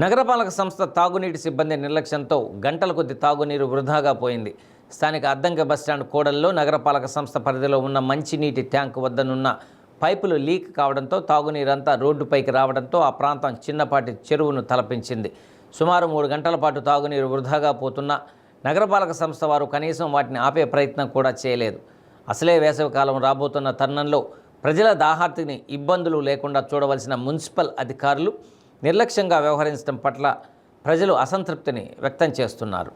నగరపాలక సంస్థ తాగునీటి సిబ్బంది నిర్లక్ష్యంతో గంటల కొద్ది తాగునీరు వృధాగా పోయింది. స్థానిక అద్దంక బస్టాండ్ కోడల్లో నగరపాలక సంస్థ పరిధిలో ఉన్న మంచినీటి ట్యాంకు వద్దనున్న పైపులు లీక్ కావడంతో తాగునీరంతా రోడ్డుపైకి రావడంతో ఆ ప్రాంతం చిన్నపాటి చెరువును తలపించింది. సుమారు మూడు గంటల పాటు తాగునీరు వృధాగా పోతున్న నగరపాలక సంస్థ వారు కనీసం వాటిని ఆపే ప్రయత్నం కూడా చేయలేదు. అసలే వేసవికాలం రాబోతున్న తరుణంలో ప్రజల దాహార్తిని ఇబ్బందులు లేకుండా చూడవలసిన మున్సిపల్ అధికారులు నిర్లక్ష్యంగా వ్యవహరించడం పట్ల ప్రజలు అసంతృప్తిని వ్యక్తం చేస్తున్నారు.